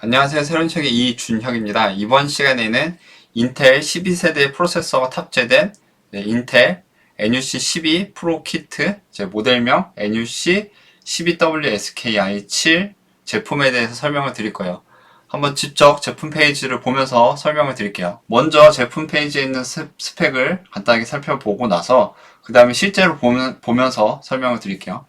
안녕하세요. 새로운 책의 이준혁입니다. 이번 시간에는 인텔 12세대 프로세서가 탑재된 네, 인텔 NUC 12 프로 키트 제 모델명 NUC 12WSKI7 제품에 대해서 설명을 드릴 거예요. 한번 직접 제품 페이지를 보면서 설명을 드릴게요. 먼저 제품 페이지에 있는 스- 스펙을 간단하게 살펴보고 나서 그 다음에 실제로 보면, 보면서 설명을 드릴게요.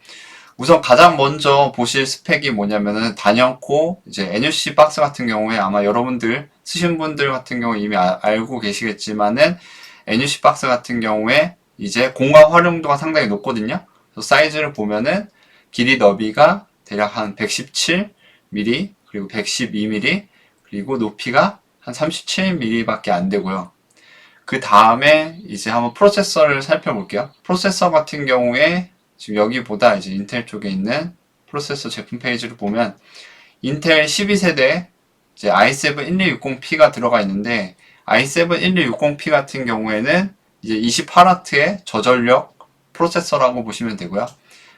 우선 가장 먼저 보실 스펙이 뭐냐면은 단연코 이제 NUC 박스 같은 경우에 아마 여러분들 쓰신 분들 같은 경우 이미 아- 알고 계시겠지만은 NUC 박스 같은 경우에 이제 공간 활용도가 상당히 높거든요. 사이즈를 보면은 길이 너비가 대략 한 117mm 그리고 112mm 그리고 높이가 한 37mm밖에 안 되고요. 그 다음에 이제 한번 프로세서를 살펴볼게요. 프로세서 같은 경우에 지금 여기보다 이제 인텔 쪽에 있는 프로세서 제품 페이지를 보면 인텔 12세대 이제 i7 1260P가 들어가 있는데 i7 1260P 같은 경우에는 이제 28W의 저전력 프로세서라고 보시면 되고요.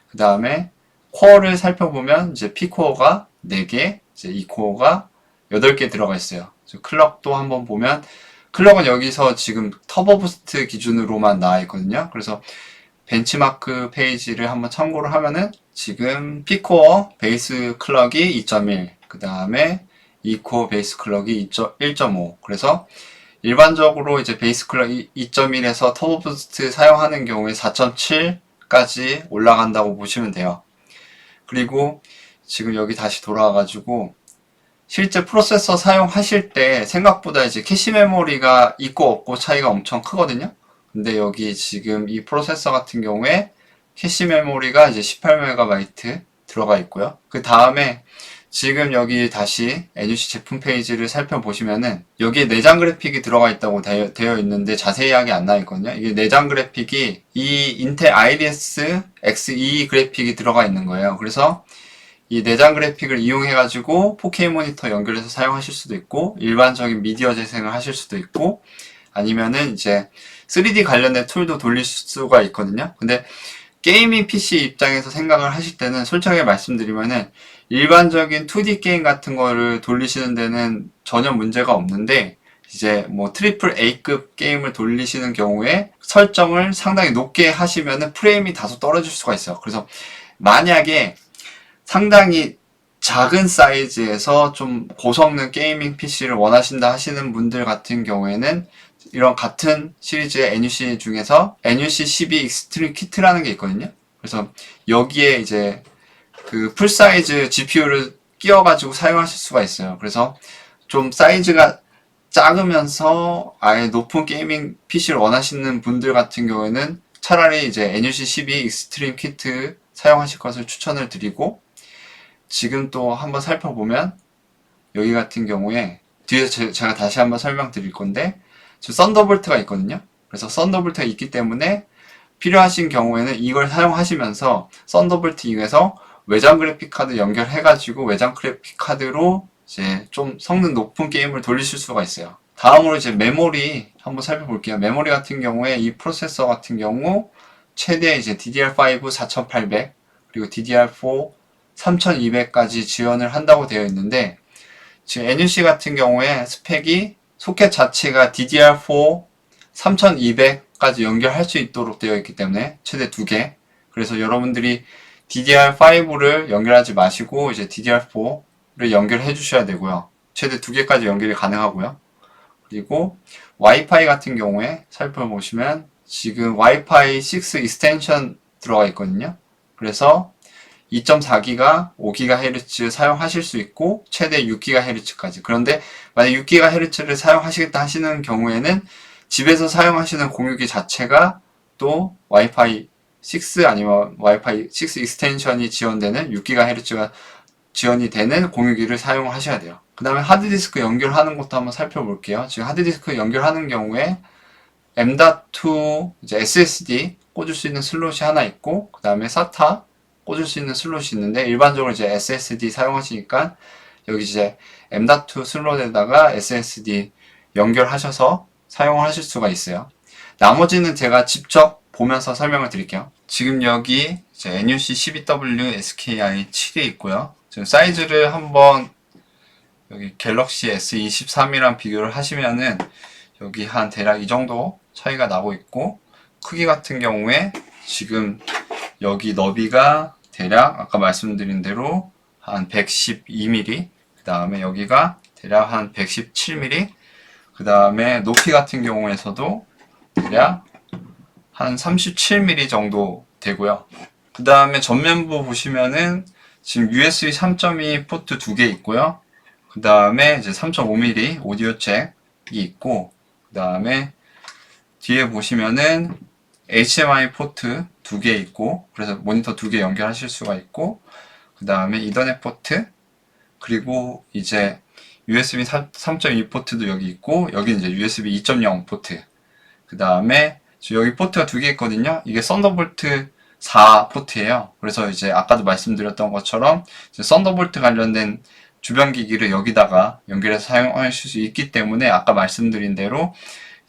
그 다음에 코어를 살펴보면 이제 P코어가 4개, 이제 E코어가 8개 들어가 있어요. 클럭도 한번 보면 클럭은 여기서 지금 터보 부스트 기준으로만 나와 있거든요. 그래서 벤치마크 페이지를 한번 참고를 하면은 지금 P코어 베이스 클럭이 2.1, 그 다음에 E코어 베이스 클럭이 1.5. 그래서 일반적으로 이제 베이스 클럭 2.1에서 터보 부스트 사용하는 경우에 4.7까지 올라간다고 보시면 돼요. 그리고 지금 여기 다시 돌아와가지고 실제 프로세서 사용하실 때 생각보다 이제 캐시 메모리가 있고 없고 차이가 엄청 크거든요. 근데 여기 지금 이 프로세서 같은 경우에 캐시 메모리가 이제 18MB 들어가 있고요. 그 다음에 지금 여기 다시 NUC 제품 페이지를 살펴보시면은 여기에 내장 그래픽이 들어가 있다고 되어, 되어 있는데 자세하게 안 나와 있거든요. 이게 내장 그래픽이 이 인텔 IDS Xe 그래픽이 들어가 있는 거예요. 그래서 이 내장 그래픽을 이용해가지고 4K 모니터 연결해서 사용하실 수도 있고 일반적인 미디어 재생을 하실 수도 있고 아니면은 이제 3D 관련된 툴도 돌릴 수가 있거든요. 근데 게이밍 PC 입장에서 생각을 하실 때는 솔직하게 말씀드리면은 일반적인 2D 게임 같은 거를 돌리시는 데는 전혀 문제가 없는데 이제 뭐 트리플 A급 게임을 돌리시는 경우에 설정을 상당히 높게 하시면은 프레임이 다소 떨어질 수가 있어요. 그래서 만약에 상당히 작은 사이즈에서 좀 고성능 게이밍 PC를 원하신다 하시는 분들 같은 경우에는 이런 같은 시리즈의 NUC 중에서 NUC 12 익스트림 키트라는 게 있거든요. 그래서 여기에 이제 그 풀사이즈 GPU를 끼워가지고 사용하실 수가 있어요. 그래서 좀 사이즈가 작으면서 아예 높은 게이밍 PC를 원하시는 분들 같은 경우에는 차라리 이제 NUC 12 익스트림 키트 사용하실 것을 추천을 드리고 지금 또 한번 살펴보면 여기 같은 경우에 뒤에서 제- 제가 다시 한번 설명드릴 건데 저 썬더볼트가 있거든요. 그래서 썬더볼트가 있기 때문에 필요하신 경우에는 이걸 사용하시면서 썬더볼트 이용해서 외장 그래픽 카드 연결해가지고 외장 그래픽 카드로 이제 좀 성능 높은 게임을 돌리실 수가 있어요. 다음으로 이제 메모리 한번 살펴볼게요. 메모리 같은 경우에 이 프로세서 같은 경우 최대 이제 DDR5 4800 그리고 DDR4 3200까지 지원을 한다고 되어 있는데 지금 NUC 같은 경우에 스펙이 소켓 자체가 DDR4 3200까지 연결할 수 있도록 되어 있기 때문에 최대 두 개. 그래서 여러분들이 DDR5를 연결하지 마시고 이제 DDR4를 연결해 주셔야 되고요. 최대 두 개까지 연결이 가능하고요. 그리고 와이파이 같은 경우에 살펴보시면 지금 와이파이 6 익스텐션 들어가 있거든요. 그래서 2.4기가 5GHz 사용하실 수 있고 최대 6GHz까지. 그런데 만약 6GHz를 사용하시겠다 하시는 경우에는 집에서 사용하시는 공유기 자체가 또 와이파이 6 아니면 와이파이 6 익스텐션이 지원되는 6GHz가 지원이 되는 공유기를 사용하셔야 돼요. 그 다음에 하드디스크 연결하는 것도 한번 살펴볼게요. 지금 하드디스크 연결하는 경우에 M.2 이제 SSD 꽂을 수 있는 슬롯이 하나 있고 그 다음에 SATA 꽂을 수 있는 슬롯이 있는데 일반적으로 이제 SSD 사용하시니까 여기 이제 M.2 슬롯에다가 SSD 연결하셔서 사용을 하실 수가 있어요. 나머지는 제가 직접 보면서 설명을 드릴게요. 지금 여기 이제 NUC 12W SKI 7이 있고요. 지금 사이즈를 한번 여기 갤럭시 S23이랑 비교를 하시면은 여기 한 대략 이 정도 차이가 나고 있고 크기 같은 경우에 지금 여기 너비가 대략 아까 말씀드린 대로 한 112mm 그 다음에 여기가 대략 한 117mm 그 다음에 높이 같은 경우에서도 대략 한 37mm 정도 되고요. 그 다음에 전면부 보시면은 지금 USB 3.2 포트 두 개 있고요. 그 다음에 이제 3.5mm 오디오 잭이 있고 그 다음에 뒤에 보시면은 HDMI 포트 두 개 있고 그래서 모니터 두 개 연결하실 수가 있고 그 다음에 이더넷 포트 그리고 이제 USB 3.2 포트도 여기 있고 여기 이제 USB 2.0 포트. 그 다음에 여기 포트가 두 개 있거든요. 이게 썬더볼트 4 포트예요. 그래서 이제 아까도 말씀드렸던 것처럼 썬더볼트 관련된 주변 기기를 여기다가 연결해서 사용하실 수 있기 때문에 아까 말씀드린 대로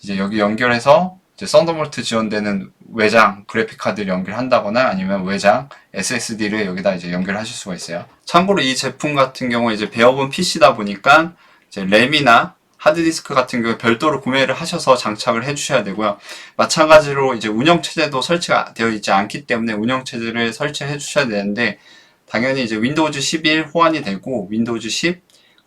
이제 여기 연결해서 이제 썬더볼트 지원되는 외장 그래픽 카드를 연결한다거나 아니면 외장 SSD를 여기다 이제 연결하실 수가 있어요. 참고로 이 제품 같은 경우에 이제 배워본 PC다 보니까 이제 램이나 하드디스크 같은 경우에 별도로 구매를 하셔서 장착을 해주셔야 되고요. 마찬가지로 이제 운영체제도 설치가 되어 있지 않기 때문에 운영체제를 설치해 주셔야 되는데 당연히 이제 윈도우즈 11 호환이 되고 윈도우즈 10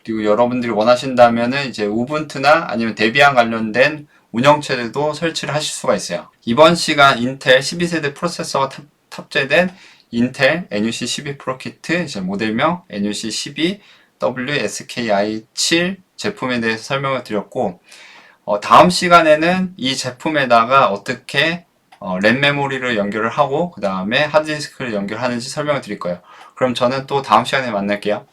그리고 여러분들이 원하신다면은 이제 우분투나 아니면 데비안 관련된 운영체제도 설치를 하실 수가 있어요. 이번 시간 인텔 12세대 프로세서가 탑, 탑재된 인텔 NUC 12 프로 키트 이제 모델명 NUC 12 WSKI7 제품에 대해서 설명을 드렸고 어, 다음 시간에는 이 제품에다가 어떻게 어, 램 메모리를 연결을 하고 그 다음에 하드디스크를 연결하는지 설명을 드릴 거예요. 그럼 저는 또 다음 시간에 만날게요.